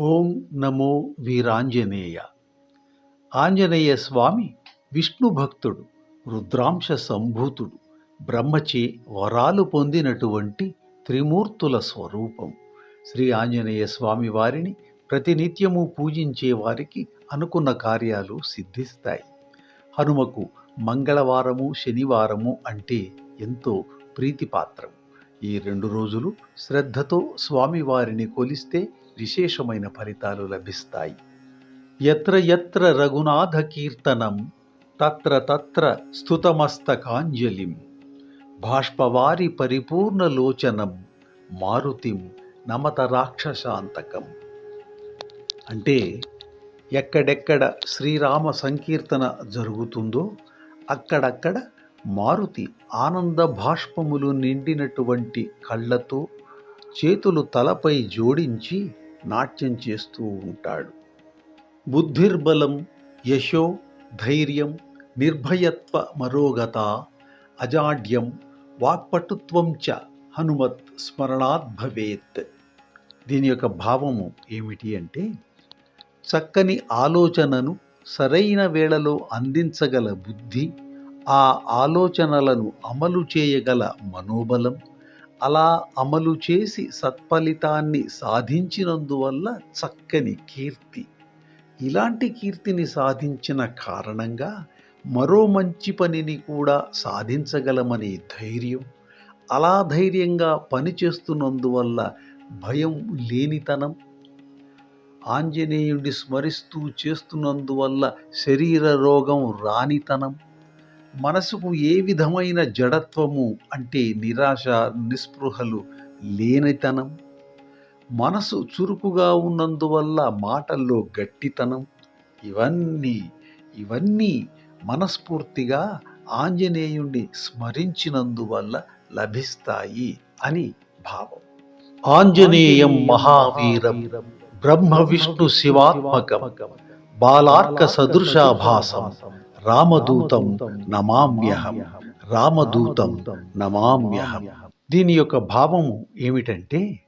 ఓం నమో వీరాంజనేయ. ఆంజనేయ స్వామి విష్ణు భక్తుడు రుద్రాంశ సంభూతుడు బ్రహ్మచే వరాలు పొందినటువంటి త్రిమూర్తుల స్వరూపం. శ్రీ ఆంజనేయ స్వామి వారిని ప్రతినిత్యము పూజించే వారికి అనుకున్న కార్యాలు సిద్ధిస్తాయి. హనుమకు మంగళవారము శనివారము అంటే ఎంతో ప్రీతిపాత్రం ఈ రెండు రోజులు శ్రద్ధతో స్వామివారిని కొలిస్తే విశేషమైన ఫలితాలు లభిస్తాయి. ఎత్ర ఎత్ర రఘునాథ కీర్తనం తత్ర తత్ర స్థుతమస్తకాంజలిం బాష్పవారి పరిపూర్ణలోచనం మారుతిం నమత రాక్షసాంతకం. అంటే ఎక్కడెక్కడ శ్రీరామ సంకీర్తన జరుగుతుందో అక్కడక్కడ మారుతి ఆనంద భాష్పములు నిండినటువంటి కళ్ళతో చేతులు తలపై జోడించి నాట్యం చేస్తూ ఉంటాడు. బుద్ధిర్బలం యశో ధైర్యం నిర్భయత్వ మరోగత అజాడ్యం వాక్పటుత్వం చ హనుమత్ స్మరణాత్ భవేత్. దీని యొక్క భావము ఏమిటి అంటే చక్కని ఆలోచనను సరైన వేళలో అందించగల బుద్ధి ఆ ఆలోచనలను అమలు చేయగల మనోబలం అలా అమలు చేసి సత్ఫలితాన్ని సాధించినందువల్ల చక్కని కీర్తి. ఇలాంటి కీర్తిని సాధించిన కారణంగా మరో మంచి పనిని కూడా సాధించగలమనే ధైర్యం. అలా ధైర్యంగా పనిచేస్తున్నందువల్ల భయం లేనితనం. ఆంజనేయుడి స్మరిస్తూ చేస్తున్నందువల్ల శరీర రోగం రానితనం. మనసుకు ఏ విధమైన జడత్వము అంటే నిరాశ నిస్పృహలు లేనితనం? మనసు చురుకుగా ఉన్నందువల్ల మాటల్లో గట్టితనం? ఇవన్నీ ఇవన్నీ మనస్ఫూర్తిగా ఆంజనేయుణ్ణి స్మరించినందువల్ల లభిస్తాయి అని భావం. ఆంజనేయం మహావీరం బ్రహ్మ విష్ణు శివాత్మకం బాలార్క సదృశాభాసం రామదూతం నమామ్యహం. రామదూతం నమామ్యహం. దీని యొక్క భావము ఏమిటంటే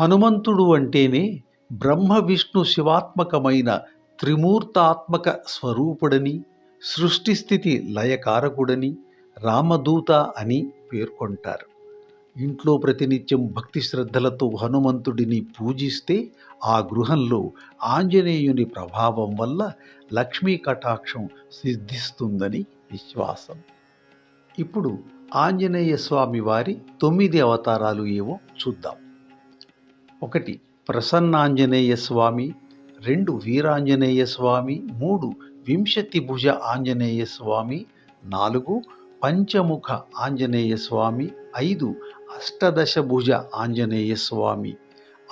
హనుమంతుడు అంటేనే బ్రహ్మ విష్ణు శివాత్మకమైన త్రిమూర్తాత్మక స్వరూపుడని సృష్టిస్థితి లయకారకుడని రామదూత అని పేర్కొంటారు. ఇంట్లో ప్రతినిత్యం భక్తి శ్రద్ధలతో హనుమంతుడిని పూజిస్తే ఆ గృహంలో ఆంజనేయుని ప్రభావం వల్ల లక్ష్మీ కటాక్షం సిద్ధిస్తుందని విశ్వాసం. ఇప్పుడు ఆంజనేయ స్వామి వారి తొమ్మిది అవతారాలు ఏవో చూద్దాం. ఒకటి ప్రసన్నాంజనేయ స్వామి రెండు వీరాంజనేయ స్వామి మూడు వింశతి భుజ ఆంజనేయ స్వామి నాలుగు పంచముఖ ఆంజనేయ స్వామి ఐదు అష్టదశ భుజ ఆంజనేయ స్వామి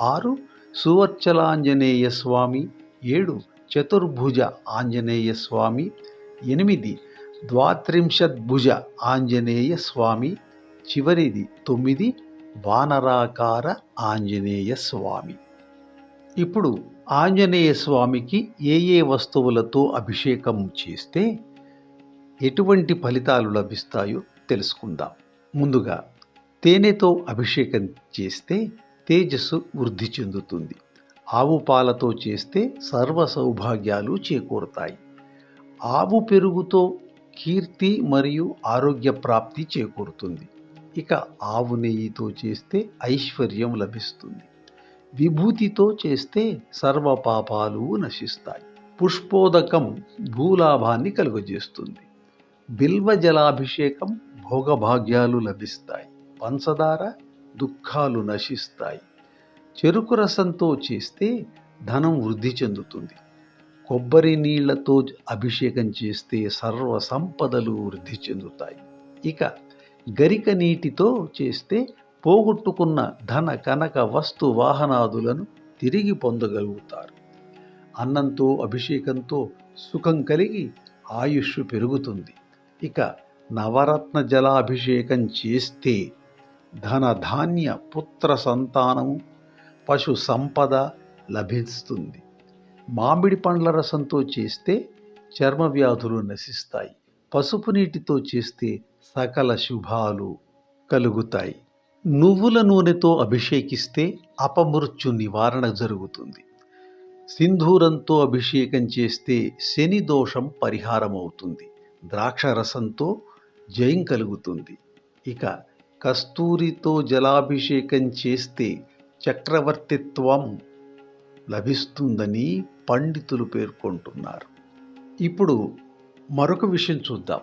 ఆరు సువర్చలాంజనేయ స్వామి ఏడు చతుర్భుజ ఆంజనేయ స్వామి ఎనిమిది ద్వాత్రింశద్భుజ ఆంజనేయ స్వామి చివరిది తొమ్మిది వానరాకార ఆంజనేయ స్వామి ఇప్పుడు ఆంజనేయ స్వామికి ఏ ఏ వస్తువులతో అభిషేకం చేస్తే ఎటువంటి ఫలితాలు లభిస్తాయో తెలుసుకుందాం. ముందుగా తేనెతో అభిషేకం చేస్తే తేజస్సు వృద్ధి చెందుతుంది. ఆవు పాలతో చేస్తే సర్వ సౌభాగ్యాలు చేకూరుతాయి. ఆవు పెరుగుతో కీర్తి మరియు ఆరోగ్య ప్రాప్తి చేకూరుతుంది. ఇక ఆవు నెయ్యితో చేస్తే ఐశ్వర్యం లభిస్తుంది. విభూతితో చేస్తే సర్వ పాపాలు నశిస్తాయి. పుష్పోదకం భూలాభాన్ని కలుగజేస్తుంది. బిల్వ జలాభిషేకం భోగభాగ్యాలు లభిస్తాయి. పంచదార దుఃఖాలు నశిస్తాయి. చెరుకు రసంతో చేస్తే ధనం వృద్ధి చెందుతుంది. కొబ్బరి నీళ్ళతో అభిషేకం చేస్తే సర్వ సంపదలు వృద్ధి చెందుతాయి. ఇక గరిక నీటితో చేస్తే పోగొట్టుకున్న ధన కనక వస్తు వాహనాదులను తిరిగి పొందగలుగుతారు. అన్నంతో అభిషేకంతో సుఖం కలిగి ఆయుష్ పెరుగుతుంది. ఇక నవరత్న జలాభిషేకం చేస్తే ధన ధాన్య పుత్ర సంతానము పశు సంపద లభిస్తుంది. మామిడి పండ్ల రసంతో చేస్తే చర్మ వ్యాధులు నశిస్తాయి. పసుపు నీటితో చేస్తే సకల శుభాలు కలుగుతాయి. నువ్వుల నూనెతో అభిషేకిస్తే అపమృత్యు నివారణ జరుగుతుంది. సింధూరంతో అభిషేకం చేస్తే శని దోషం పరిహారం అవుతుంది ద్రాక్ష రసంతో జయం కలుగుతుంది. ఇక కస్తూరితో జలాభిషేకం చేస్తే చక్రవర్తిత్వం లభిస్తుందని పండితులు పేర్కొంటున్నారు. ఇప్పుడు మరొక విషయం చూద్దాం.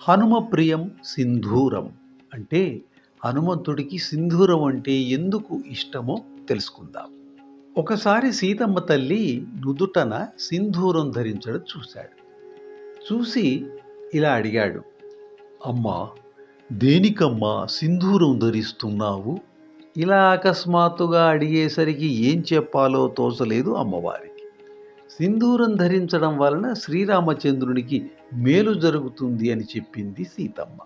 హనుమ ప్రియం సింధూరం అంటే హనుమంతుడికి సింధూరం అంటే ఎందుకు ఇష్టమో తెలుసుకుందాం. ఒకసారి సీతమ్మ తల్లి నుదుటన సింధూరం ధరించడం చూశాడు. చూసి ఇలా అడిగాడు. అమ్మా దేనికమ్మా సింధూరం ధరిస్తున్నావు? ఇలా అకస్మాత్తుగా అడిగేసరికి ఏం చెప్పాలో తోచలేదు అమ్మవారికి. సింధూరం ధరించడం వలన శ్రీరామచంద్రునికి మేలు జరుగుతుంది అని చెప్పింది సీతమ్మ.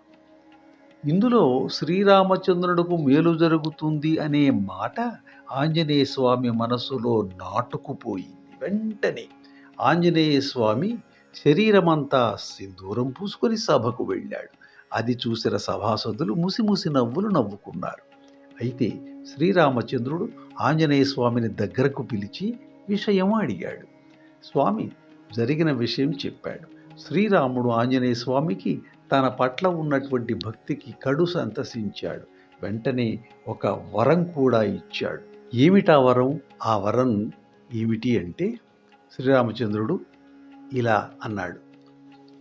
ఇందులో శ్రీరామచంద్రుడికి మేలు జరుగుతుంది అనే మాట ఆంజనేయ స్వామి మనసులో నాటుకుపోయింది వెంటనే. ఆంజనేయ స్వామి శరీరమంతా సింధూరం పూసుకొని సభకు వెళ్ళాడు. అది చూసిన సభాసదులు ముసిముసి నవ్వులు నవ్వుకున్నారు. అయితే శ్రీరామచంద్రుడు ఆంజనేయ స్వామిని దగ్గరకు పిలిచి విషయం అడిగాడు. స్వామి జరిగిన విషయం చెప్పాడు. శ్రీరాముడు ఆంజనేయ స్వామికి తన పట్ల ఉన్నటువంటి భక్తికి కడు సంతసించాడు. వెంటనే ఒక వరం కూడా ఇచ్చాడు. ఏమిటా వరం? ఆ వరం ఏమిటి అంటే శ్రీరామచంద్రుడు ఇలా అన్నాడు.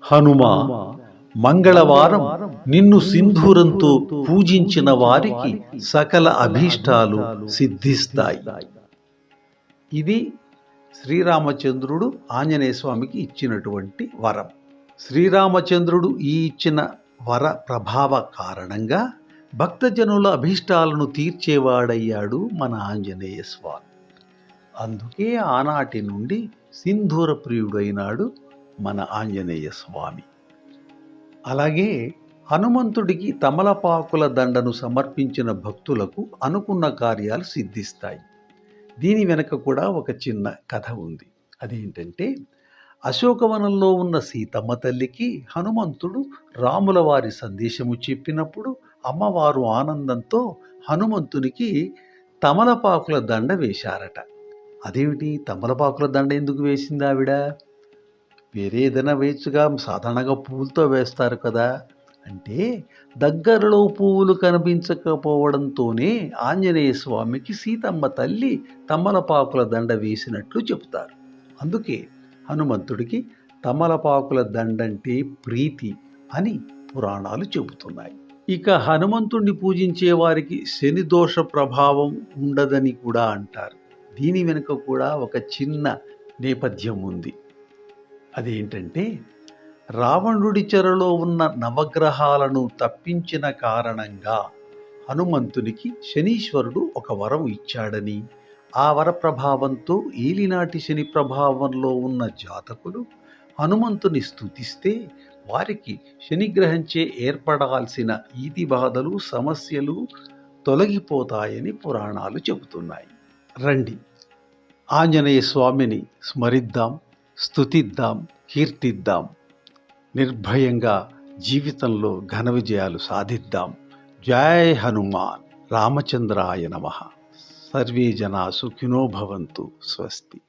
హనుమా మంగళవారం నిన్ను సింధూరంతో పూజించిన వారికి సకల అభీష్టాలు సిద్ధిస్తాయి. ఇది శ్రీరామచంద్రుడు ఆంజనేయ స్వామికి ఇచ్చినటువంటి వరం. శ్రీరామచంద్రుడు ఈ ఇచ్చిన వర ప్రభావ కారణంగా భక్తజనుల అభీష్టాలను తీర్చేవాడయ్యాడు మన ఆంజనేయ స్వామి. అందుకే ఆనాటి నుండి సింధూర ప్రియుడైనాడు మన ఆంజనేయ స్వామి. అలాగే హనుమంతుడికి తమలపాకుల దండను సమర్పించిన భక్తులకు అనుకున్న కార్యాలు సిద్ధిస్తాయి. దీని వెనక కూడా ఒక చిన్న కథ ఉంది. అదేంటంటే అశోకవనంలో ఉన్న సీతమ్మ తల్లికి హనుమంతుడు రాముల వారి సందేశము చెప్పినప్పుడు అమ్మవారు ఆనందంతో హనుమంతునికి తమలపాకుల దండ వేశారట. అదేమిటి? తమలపాకుల దండ ఎందుకు వేసింది ఆవిడ వేరే ఏదైనా వేయచ్చుగా. సాధారణంగా పువ్వులతో వేస్తారు కదా. అంటే దగ్గరలో పువ్వులు కనిపించకపోవడంతోనే ఆంజనేయ స్వామికి సీతమ్మ తల్లి తమలపాకుల దండ వేసినట్లు చెబుతారు. అందుకే హనుమంతుడికి తమలపాకుల దండంటే ప్రీతి అని పురాణాలు చెబుతున్నాయి. ఇక హనుమంతుణ్ణి పూజించే వారికి శని దోష ప్రభావం ఉండదని కూడా అంటారు. దీని వెనుక కూడా ఒక చిన్న నేపథ్యం ఉంది. అదేంటంటే రావణుడి చెరలో ఉన్న నవగ్రహాలను తప్పించిన కారణంగా హనుమంతునికి శనీశ్వరుడు ఒక వరం ఇచ్చాడని ఆ వర ప్రభావంతో ఏలినాటి శని ప్రభావంలో ఉన్న జాతకులు హనుమంతుని స్థుతిస్తే వారికి శనిగ్రహంచే ఏర్పడాల్సిన ఈతి బాధలు సమస్యలు తొలగిపోతాయని పురాణాలు చెబుతున్నాయి. రండి. ఆంజనేయ స్వామిని స్మరిద్దాం. స్థుతిద్దాం కీర్తిద్దాం. నిర్భయంగా జీవితంలో ఘన విజయాలు సాధిద్దాం. జై హనుమాన్. రామచంద్రాయ నమ. సర్వే జనా సుఖినో భవంతు స్వస్తి.